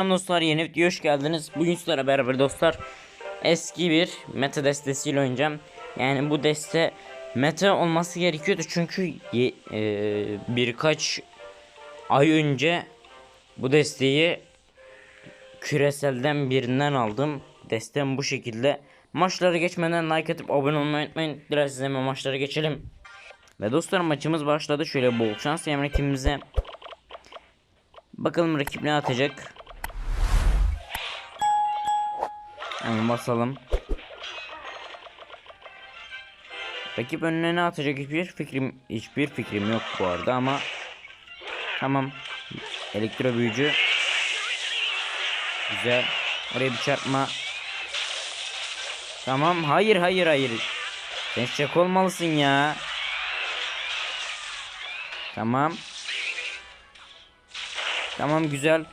Selam dostlar yeni videoya hoş geldiniz. Bugün sizlerle beraber dostlar eski bir meta destesiyle oynayacağım. Yani bu deste meta olması gerekiyordu çünkü e, birkaç ay önce bu desteği küreselden birinden aldım. Destem bu şekilde. Maçlara geçmeden like atıp abone olmayı unutmayın. Biraz hemen maçlara geçelim. Ve dostlar maçımız başladı. Şöyle bol şans emrekimize. Bakalım rakip ne atacak. Hemen basalım. Rakip önüne ne atacak hiçbir fikrim hiçbir fikrim yok bu arada ama tamam. Elektro büyücü. Güzel. Oraya bir çarpma. Tamam. Hayır hayır hayır. Sen şak olmalısın ya. Tamam. Tamam güzel.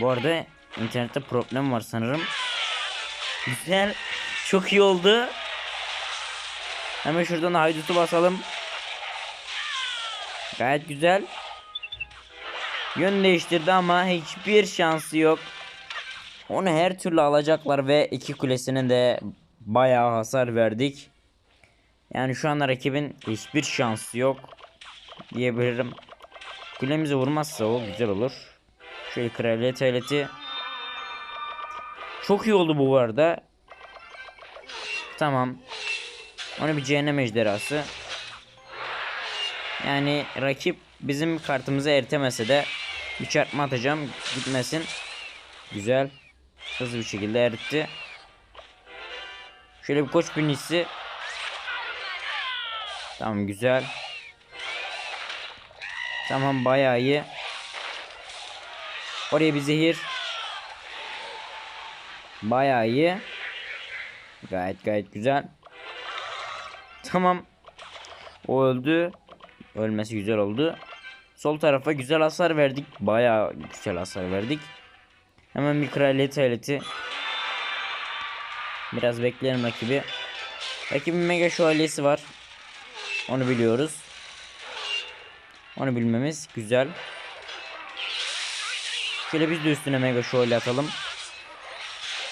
Bu arada internette problem var sanırım. Güzel. Çok iyi oldu. Hemen şuradan haydutu basalım. Gayet güzel. Yön değiştirdi ama hiçbir şansı yok. Onu her türlü alacaklar ve iki kulesine de bayağı hasar verdik. Yani şu anda rakibin hiçbir şansı yok diyebilirim. Kulemize vurmazsa o güzel olur. Şöyle kraliyet aileti. Çok iyi oldu bu arada. Tamam. Onu bir cehennem ejderhası. Yani rakip bizim kartımızı eritemese de bir çarpma atacağım gitmesin. Güzel. Hızlı bir şekilde eritti. Şöyle bir koç binicisi. Tamam güzel. Tamam bayağı iyi. Oraya bir zehir. Bayağı iyi. Gayet gayet güzel. Tamam. O öldü. Ölmesi güzel oldu. Sol tarafa güzel hasar verdik. Bayağı güzel hasar verdik. Hemen bir kraliyet aileti. Biraz bekleyelim rakibi. Rakibin mega şövalyesi var. Onu biliyoruz. Onu bilmemiz güzel. Şöyle biz de üstüne mega şövalye atalım.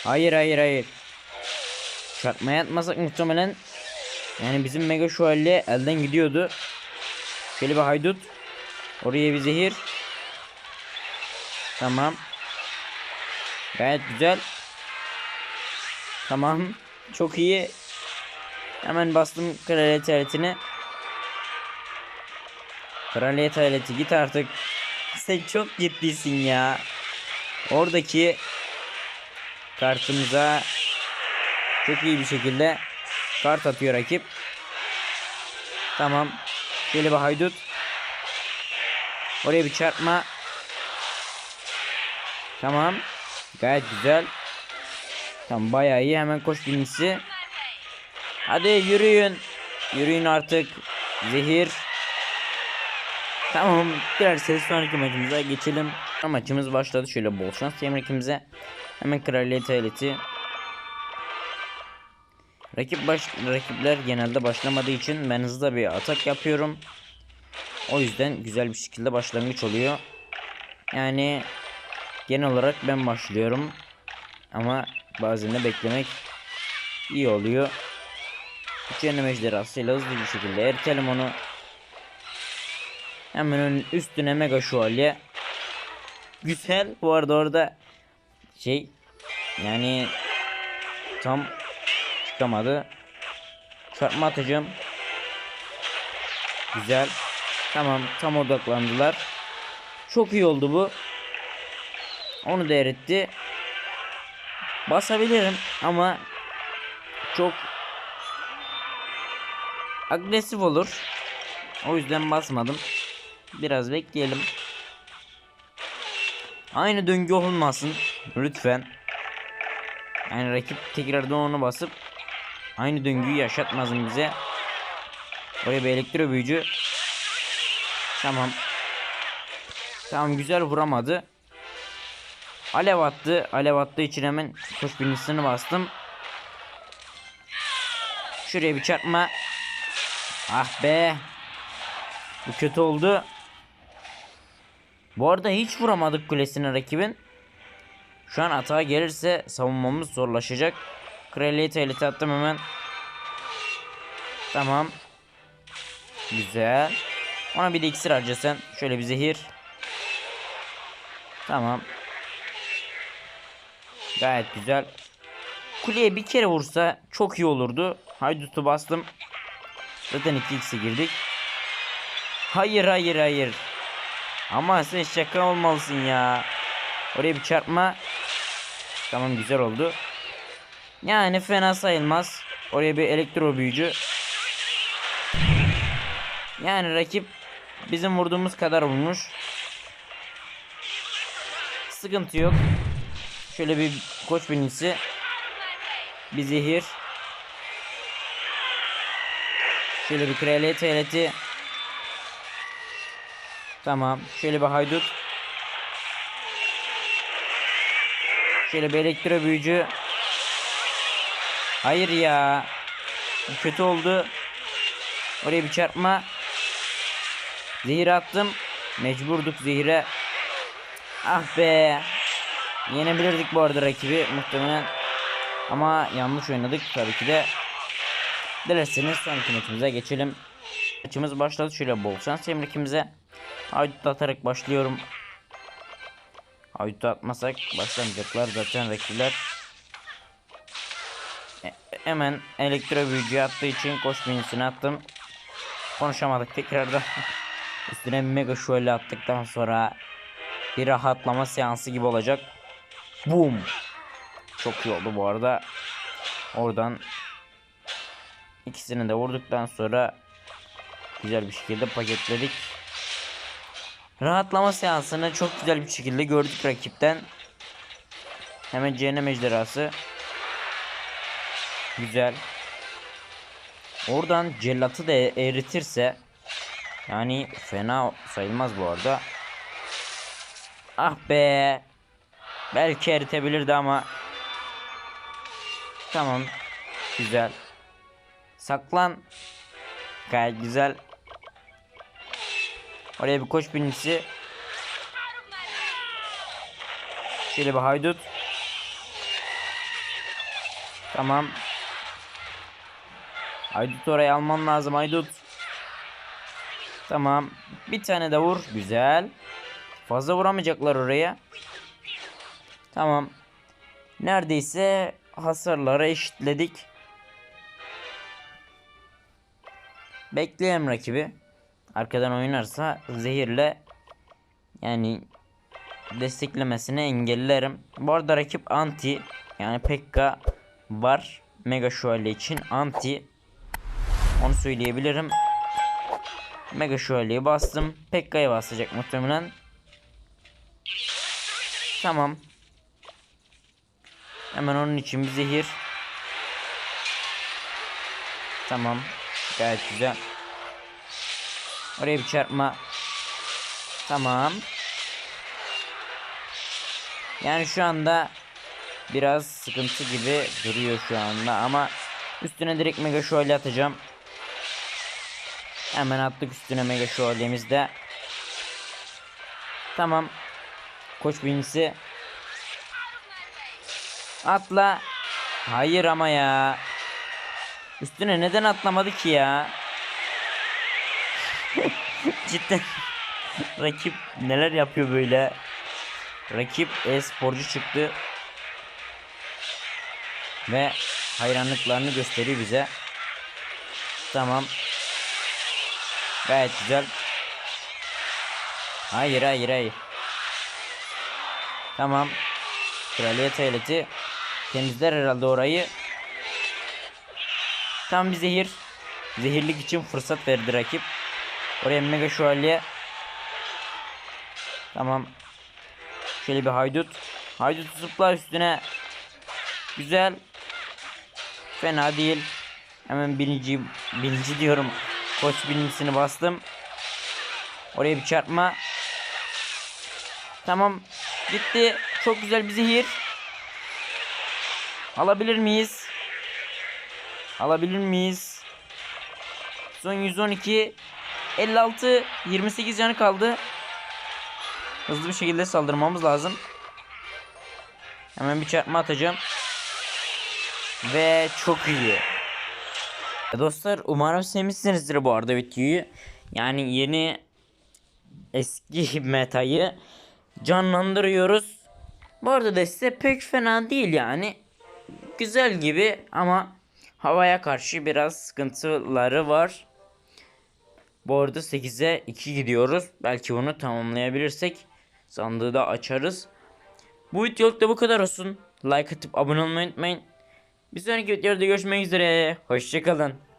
Hayır hayır hayır. Çarpmaya atmasak muhtemelen yani bizim mega şövalye elden gidiyordu. Şöyle bir haydut. Oraya bir zehir. Tamam. Gayet güzel. Tamam. Çok iyi. Hemen bastım kraliyet aletini. Kraliyet aleti git artık. Sen çok ciddisin ya. Oradaki kartımıza çok iyi bir şekilde kart atıyor rakip. Tamam. Şöyle bir haydut. Oraya bir çarpma. Tamam. Gayet güzel. Tamam bayağı iyi. Hemen koş birincisi. Hadi yürüyün. Yürüyün artık. Zehir. Tamam. Dilerseniz sonraki maçımıza geçelim. Maçımız başladı. Şöyle bol şans diyelim. Hemen kraliyet aileti. Rakip baş, rakipler genelde başlamadığı için ben hızlı bir atak yapıyorum. O yüzden güzel bir şekilde başlangıç oluyor. Yani genel olarak ben başlıyorum. Ama bazen de beklemek iyi oluyor. Cehennem ejderhasıyla hızlı bir şekilde eritelim onu. Hemen üstüne mega şövalye. Güzel. Bu arada orada şey yani tam çıkamadı. Çarpma atacağım. Güzel. Tamam tam odaklandılar. Çok iyi oldu bu. Onu da eritti. Basabilirim ama çok agresif olur. O yüzden basmadım. Biraz bekleyelim. Aynı döngü olmasın lütfen. Yani rakip tekrardan onu basıp aynı döngüyü yaşatmasın bize. Oraya bir elektro büyücü. Tamam. Tamam güzel vuramadı. Alev attı. Alev attığı için hemen kuş birincisini bastım. Şuraya bir çarpma. Ah be. Bu kötü oldu. Bu arada hiç vuramadık kulesine rakibin. Şu an atağa gelirse savunmamız zorlaşacak. Kraliyet elite attım hemen. Tamam. Güzel. Ona bir de iksir harcasan. Şöyle bir zehir. Tamam. Gayet güzel. Kuleye bir kere vursa çok iyi olurdu. Haydut'u bastım. Zaten 2x'e girdik. Hayır hayır hayır. Ama sen şaka olmalısın ya. Oraya bir çarpma. Tamam güzel oldu. Yani fena sayılmaz. Oraya bir elektro büyücü. Yani rakip bizim vurduğumuz kadar vurmuş. Sıkıntı yok. Şöyle bir koç birincisi. Bir zehir. Şöyle bir kraliyet eyleti. Tamam. Şöyle bir haydut. Şöyle bir elektro büyücü. Hayır ya. Kötü oldu. Oraya bir çarpma. Zehir attım. Mecburduk zehire. Ah be. Yenebilirdik bu arada rakibi muhtemelen. Ama yanlış oynadık tabii ki de. Dilerseniz sonraki maçımıza geçelim. Maçımız başladı. Şöyle bol şans emrikimize. Haydut atarak başlıyorum. Haydut atmasak başlamayacaklar zaten rakipler. E- hemen elektro büyücü attığı için koş minisini attım. Konuşamadık tekrardan. Üstüne mega şöyle attıktan sonra bir rahatlama seansı gibi olacak. Boom. Çok iyi oldu bu arada. Oradan ikisini de vurduktan sonra güzel bir şekilde paketledik. Rahatlama seansını çok güzel bir şekilde gördük rakipten. Hemen cehennem ejderhası. Güzel. Oradan cellatı da eritirse yani fena sayılmaz bu arada. Ah be. Belki eritebilirdi ama Tamam. Güzel. Saklan. Gayet güzel. Oraya bir koç birincisi. Şöyle bir haydut. Tamam. Haydut oraya alman lazım haydut. Tamam. Bir tane de vur. Güzel. Fazla vuramayacaklar oraya. Tamam. Neredeyse hasarları eşitledik. Bekleyelim rakibi. Arkadan oynarsa zehirle yani desteklemesini engellerim. Bu arada rakip anti yani Pekka var. Mega Şövalye için anti. Onu söyleyebilirim. Mega Şövalye'yi bastım. Pekka'ya basacak muhtemelen. Tamam. Hemen onun için bir zehir. Tamam. Gayet güzel. Oraya bir çarpma. Tamam. Yani şu anda biraz sıkıntı gibi duruyor şu anda ama üstüne direkt mega şövalye atacağım. Hemen attık üstüne mega şövalyemiz de. Tamam. Koç birincisi. Atla. Hayır ama ya. Üstüne neden atlamadı ki ya? Cidden. Rakip neler yapıyor böyle? Rakip e-sporcu çıktı. Ve hayranlıklarını gösteriyor bize. Tamam. Gayet güzel. Hayır hayır hayır. Tamam. Kraliyet eyleti temizler herhalde orayı. Tam bir zehir. Zehirlik için fırsat verdi rakip. Oraya mega şövalye. Tamam. Şöyle bir haydut. Haydut zıpla üstüne. Güzel. Fena değil. Hemen birinci, birinci diyorum. Koç birincisini bastım. Oraya bir çarpma. Tamam. Gitti. Çok güzel bir zehir. Alabilir miyiz? Alabilir miyiz? Son 112 56 28 canı kaldı. hızlı bir şekilde saldırmamız lazım. Hemen bir çarpma atacağım. Ve çok iyi. Dostlar umarım sevmişsinizdir bu arada videoyu. Yani yeni eski metayı canlandırıyoruz. Bu arada deste pek fena değil yani. Güzel gibi ama havaya karşı biraz sıkıntıları var. Bu arada 8'e 2 gidiyoruz. Belki bunu tamamlayabilirsek sandığı da açarız. Bu videoluk da bu kadar olsun. Like atıp abone olmayı unutmayın. Bir sonraki videoda görüşmek üzere. Hoşçakalın.